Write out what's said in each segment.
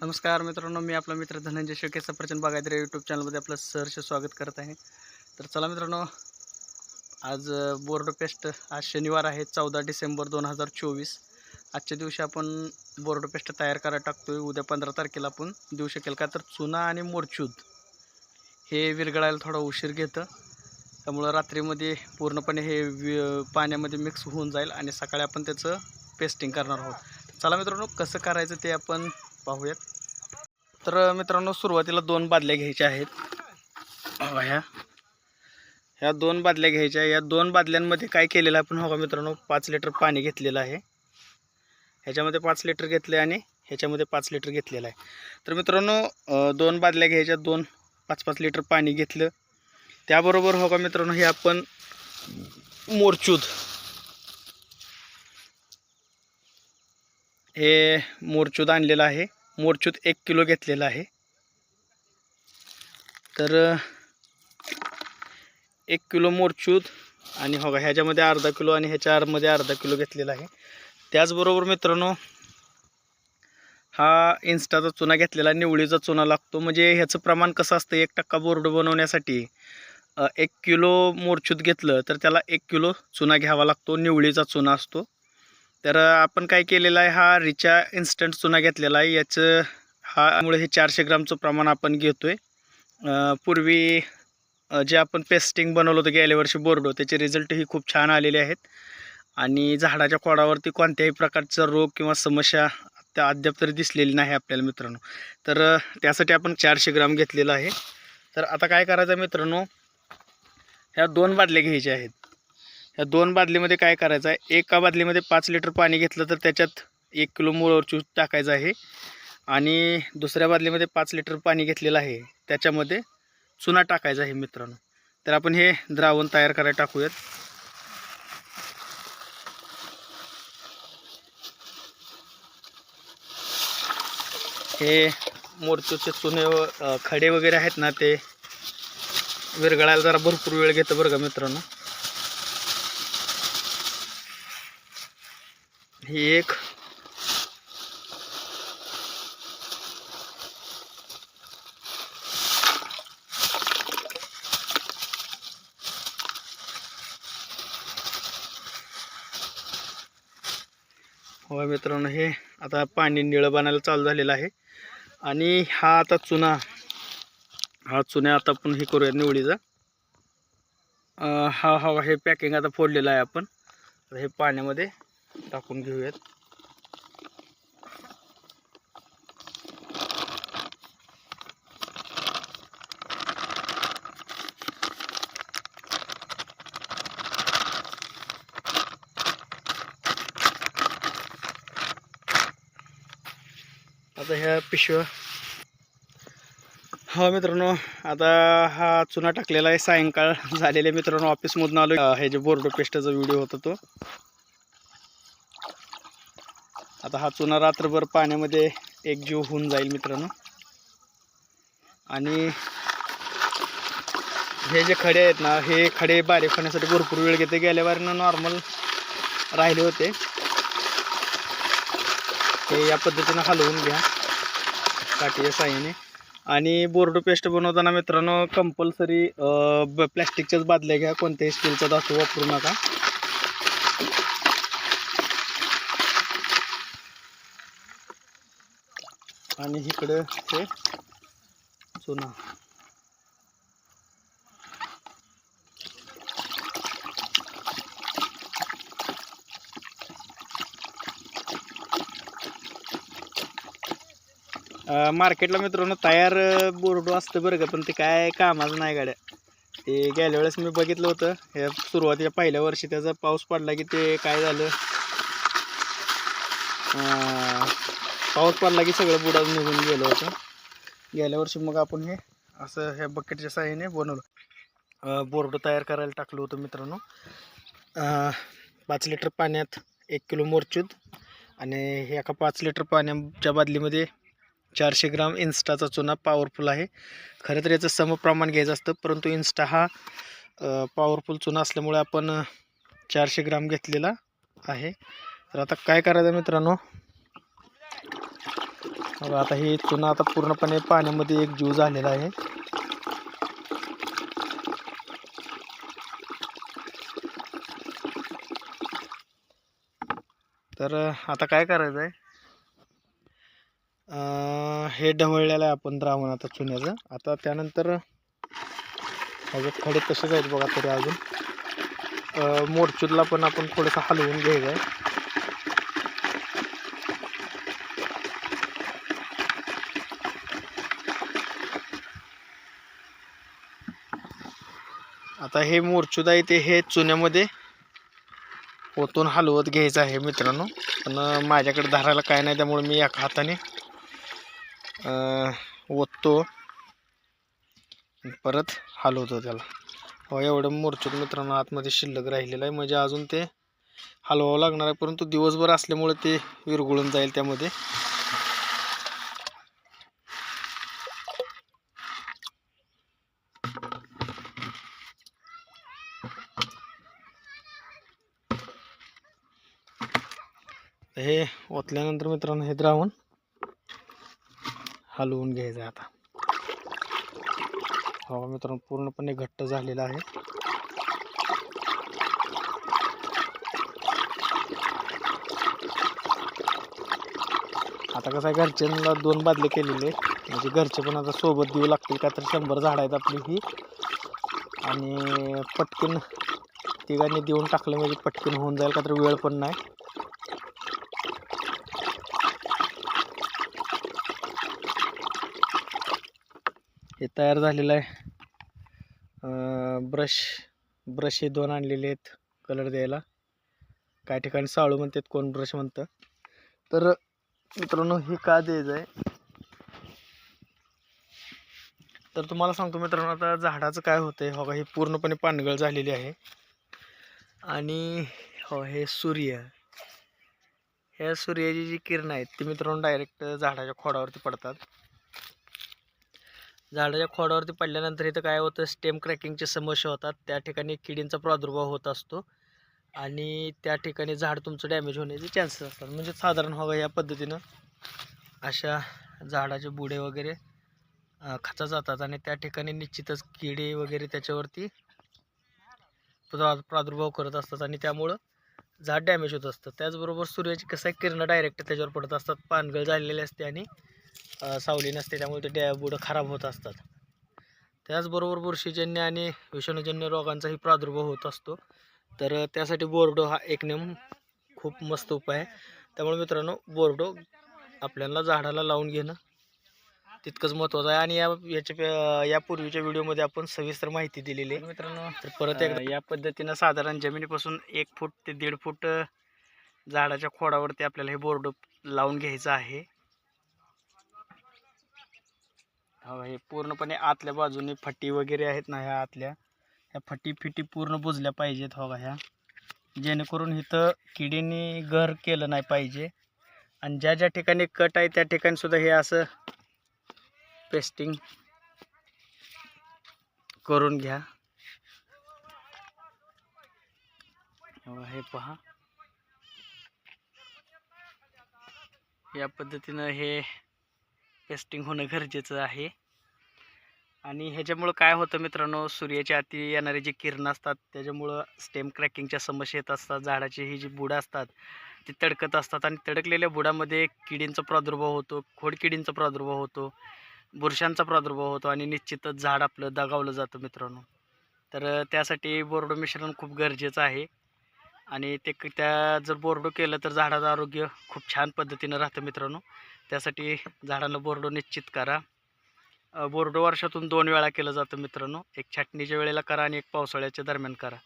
नमस्कार मित्रांनो मी आपला मित्र धनंजय शेळके सफरचंद बागायत्री यूट्यूब चॅनलमध्ये आपलं सहर्ष स्वागत करत आहे. तर चला मित्रांनो आज बोर्ड पेस्ट आज शनिवार आहे चौदा डिसेंबर दोन हजार चोवीस. आजच्या दिवशी आपण बोर्ड पेस्ट तयार करायला टाकतो आहे उद्या पंधरा तारखेला आपण देऊ शकेल का? तर चुना आणि मोरचूद हे विरघळायला थोडा उशीर घेतं. त्यामुळं रात्रीमध्ये पूर्णपणे हे वि पाण्यामध्ये मिक्स होऊन जाईल आणि सकाळी आपण त्याचं पेस्टिंग करणार आहोत. चला मित्रांनो कसं करायचं ते आपण पाहूयात. तर मित्रांनो सुरुवातीला दोन बादल्या घ्यायच्या आहेत. ह्या. ह्या दोन बादल्या घ्यायच्या. या दोन बादल्यांमध्ये काय केलेलं आहे आपण? का मित्रांनो पाच लिटर पाणी घेतलेलं आहे. ह्याच्यामध्ये पाच लिटर घेतले आणि ह्याच्यामध्ये पाच लिटर घेतलेलं आहे. तर मित्रांनो दोन बादल्या घ्यायच्या. दोन पाच पाच लिटर पाणी घेतलं. त्याबरोबर हो का मित्रांनो हे आपण मोरचूद. हे मोरचूद आणलेलं आहे. मोरचूत एक किलो घेतलेला आहे. तर एक किलो मोरचूत आणि हो का ह्याच्यामध्ये अर्धा किलो आणि ह्याच्या आरमध्ये अर्धा किलो घेतलेला आहे. त्याचबरोबर मित्रांनो हा इन्स्टाचा चुना घेतलेला निवळीचा चुना लागतो. म्हणजे ह्याचं प्रमाण कसं असतं एक टक्का बोर्ड बनवण्यासाठी एक किलो मोरचूत घेतलं तर त्याला एक किलो चुना घ्यावा लागतो. निवळीचा चुना असतो. तर आपण काय केलेला आहे हा रिचा इन्स्टंट चुना घेतलेला आहे. याचं हामुळे हे चारशे ग्रामचं प्रमाण आपण घेतो आहे पूर्वी जे आपण पेस्टिंग बनवलं होतं गेल्या वर्षी बोर्डो त्याचे रिझल्टही खूप छान आलेले आहेत. आणि झाडाच्या खोडावरती कोणत्याही प्रकारचा रोग किंवा समस्या त्या अद्याप तरी दिसलेली नाही आपल्याला मित्रांनो. तर त्यासाठी आपण चारशे ग्राम घेतलेलं आहे. तर आता काय करायचं आहे मित्रांनो? ह्या दोन बाटल्या घ्यायच्या आहेत. या दोन बादलीमध्ये काय करायचं आहे? एका बादलीमध्ये पाच लिटर पाणी घेतलं तर त्याच्यात एक किलो मोळचूस टाकायचं आहे. आणि दुसऱ्या बादलीमध्ये पाच लिटर पाणी घेतलेलं आहे. त्याच्यामध्ये चुना टाकायचा आहे मित्रांनो. तर आपण हे द्रावण तयार करायला टाकूयात. हे मोरचूचे चुने व- खडे वगैरे आहेत ना ते विरघळायला जरा भरपूर वेळ घेतं बरं का मित्रांनो. ही एक होय मित्रांनो हे आता पाणी निळं बनायला चालू झालेलं आहे. आणि हा आता चुना. हा चुन्या आता आपण हे करूया निवडीचा. हा हा हे पॅकिंग आता फोडलेलं आहे आपण. हे पाण्यामध्ये टाकून घेऊयात. आता ह्या पिशव्या. हा मित्रांनो आता हा चुना टाकलेला आहे. सायंकाळ झालेले मित्रांनो ऑफिसमधून आलो हे जे बोर्डो पेस्टचा व्हिडिओ होता तो. आता हा चुना रात्रभर पाण्यामध्ये एकजीव होऊन जाईल मित्रांनो. आणि हे जे खडे आहेत ना हे खडे बारीक होण्यासाठी भरपूर वेळ घेते. गेल्या वारीनं नॉर्मल राहिले होते. हे या पद्धतीनं हलवून घ्या. काठीच्या साह्याने. आणि बोर्डो पेस्ट बनवताना मित्रांनो कंपल्सरी प्लॅस्टिकच्याच बादल्या घ्या. कोणत्याही स्टीलचा धातू वापरू नका. आणि इकडं ते चुना. मार्केटला मित्रांनो तयार बोर्ड असतं बरं का पण ते काय कामाचं नाही गाड्या. ते गेल्या वेळेस मी बघितलं होतं हे सुरुवातीच्या पहिल्या वर्षी त्याचा पाऊस पडला की ते काय झालं? पाऊस पडला की सगळं बुडात निघून गेलं होतं. गेल्या वर्षी मग आपण हे असं ह्या बकेटच्या साह्याने बनवलं. बोर्ड तयार करायला टाकलं होतं मित्रांनो. पाच लिटर पाण्यात एक किलो मोरचूद आणि हे एका पाच लिटर पाण्याच्या बादलीमध्ये चारशे ग्राम इन्स्टाचा चुना पॉवरफुल आहे. खरं तर याचं समप्रमाण घ्यायचं असतं परंतु इन्स्टा हा पॉवरफुल चुना असल्यामुळे आपण चारशे ग्राम घेतलेला आहे. तर आता काय करायचं मित्रांनो? बघा आता हे चुना आता पूर्णपणे पाण्यामध्ये एक जीव झालेला आहे. तर आता काय करायचं आहे हे ढवळलेलं आहे आपण द्रावण आता चुन्याचं. आता त्यानंतर ह्याच्यात खडे तसेच आहेत बघा तरी अजून. मोरचूरला पण आपण थोडंसं हलवून घ्यायचं आहे. आता हे मोरचूद आहे ते हे चुन्यामध्ये ओतून हलवत घ्यायचं आहे मित्रांनो. पण माझ्याकडे धरायला काय नाही त्यामुळे मी एका हाताने ओततो. परत हलवतो त्याला. हो एवढं मोरचूद मित्रांनो आतमध्ये शिल्लक राहिलेलं आहे. म्हणजे अजून ते हलवावं लागणार आहे परंतु दिवसभर असल्यामुळे ते विरगुळून जाईल त्यामध्ये हे ओतल्यानंतर मित्रांनो हे द्रावण हलवून घ्यायचं आहे आता. हो मित्रांनो पूर्णपणे घट्ट झालेला आहे. आता कसं आहे घरच्यांना दोन बादले केलेले आहेत. म्हणजे घरचे पण आता सोबत देऊ लागतील का तर शंभर झाड आहेत आपली ही. आणि पटकन तिघांनी देऊन टाकलं म्हणजे पटकन होऊन जाईल का तर वेळ पण नाही. हे तयार झालेलं आहे. ब्रश ब्रश हे दोन आणलेले आहेत कलर द्यायला. काही ठिकाणी साळू म्हणतात कोण ब्रश म्हणतं. तर मित्रांनो हे का द्यायचं आहे? तर तुम्हाला सांगतो मित्रांनो आता झाडाचं काय होतं आहे हो का हे पूर्णपणे पानगळ झालेली आहे. आणि हो हे सूर्य. ह्या सूर्याची जी किरणं आहेत ती मित्रांनो डायरेक्ट झाडाच्या खोडावरती पडतात. झाडाच्या खोडावरती पडल्यानंतर इथं काय होतं स्टेम क्रॅकिंगची समस्या होतात. त्या ठिकाणी किडींचा प्रादुर्भाव होत असतो. आणि त्या ठिकाणी झाड तुमचं डॅमेज होण्याचे चान्सेस असतात. म्हणजे साधारण हवं या पद्धतीनं अशा झाडाचे बुडे वगैरे खचा जातात. आणि त्या ठिकाणी निश्चितच किडे वगैरे त्याच्यावरती प्रा प्रादुर्भाव करत असतात. आणि त्यामुळं झाड डॅमेज होत असतं. त्याचबरोबर सूर्याची कसं आहे किरणं डायरेक्ट त्याच्यावर पडत असतात. पानगळ झालेली असते आणि सावली नसते त्यामुळे ते डॅ बुडं खराब होत असतात. त्याचबरोबर बुरशीजन्य आणि विषाणूजन्य रोगांचाही प्रादुर्भाव होत असतो. तर त्यासाठी बोर्डो हा एक नेम खूप मस्त उपाय आहे. त्यामुळे मित्रांनो बोर्डो आपल्याला झाडाला लावून घेणं तितकंच महत्त्वाचं आहे. आणि या याच्या यापूर्वीच्या व्हिडिओमध्ये आपण सविस्तर माहिती दिलेली आहे. मित्रांनो तर परत एकदा या पद्धतीनं साधारण जमिनीपासून एक फूट ते दीड फूट झाडाच्या खोडावरती आपल्याला हे बोर्ड लावून घ्यायचं आहे. हो हे पूर्णपणे आतल्या बाजूने फटी वगैरे आहेत ना ह्या आतल्या. ह्या फटी फिटी पूर्ण बुजल्या पाहिजेत हो का ह्या. जेणेकरून इथं किडीने घर केलं नाही पाहिजे. आणि ज्या ज्या ठिकाणी कट आहे त्या ठिकाणी सुद्धा हे असं पेस्टिंग करून घ्या. हो, हे पहा. या पद्धतीनं हे पेस्टिंग होणं गरजेचं आहे. आणि ह्याच्यामुळं काय होतं मित्रांनो सूर्याच्या अति येणारे जे किरण असतात त्याच्यामुळं स्टेम क्रॅकिंगच्या समस्या येत असतात झाडाची ही जी बुडं असतात ती तडकत असतात आणि तडकलेल्या बुडामध्ये किडींचा प्रादुर्भाव होतो खोडकिडींचा प्रादुर्भाव होतो बुरशांचा प्रादुर्भाव होतो आणि निश्चितच झाड आपलं दगावलं जातं मित्रांनो. तर त्यासाठी बोर्डो मिश्रण खूप गरजेचं आहे आणि ते क- त्या जर बोर्डो केलं तर झाडाचं आरोग्य खूप छान पद्धतीनं राहतं मित्रांनो. त्यासाठी झाडांना बोर्डो निश्चित करा. बोर्ड वर्षातून दोन वेळा केलं जातं मित्रांनो. एक छाटणीच्या वेळेला करा आणि एक पावसाळ्याच्या दरम्यान करा.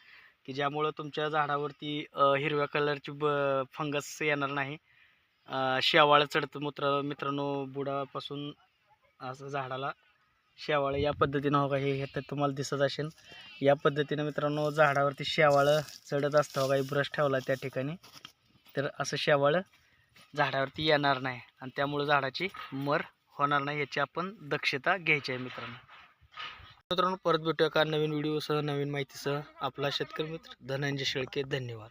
की ज्यामुळं तुमच्या झाडावरती हिरव्या कलरची ब फंगस येणार नाही. शेवाळं चढतं मित्र मित्रांनो बुडापासून असं झाडाला शेवाळं या पद्धतीनं हो का हे हे तर तुम्हाला दिसत असेल. या पद्धतीनं मित्रांनो झाडावरती शेवाळं चढत असतं हो का हे ब्रश ठेवला त्या ठिकाणी. तर असं शेवाळं झाडावरती येणार नाही. आणि त्यामुळं झाडाची मर होणार नाही याची आपण दक्षता घ्यायची आहे मित्रांनो. मित्रांनो परत भेटूया का नवीन व्हिडिओसह नवीन माहितीसह. आपला शेतकरी मित्र धनंजय शेळके धन्यवाद.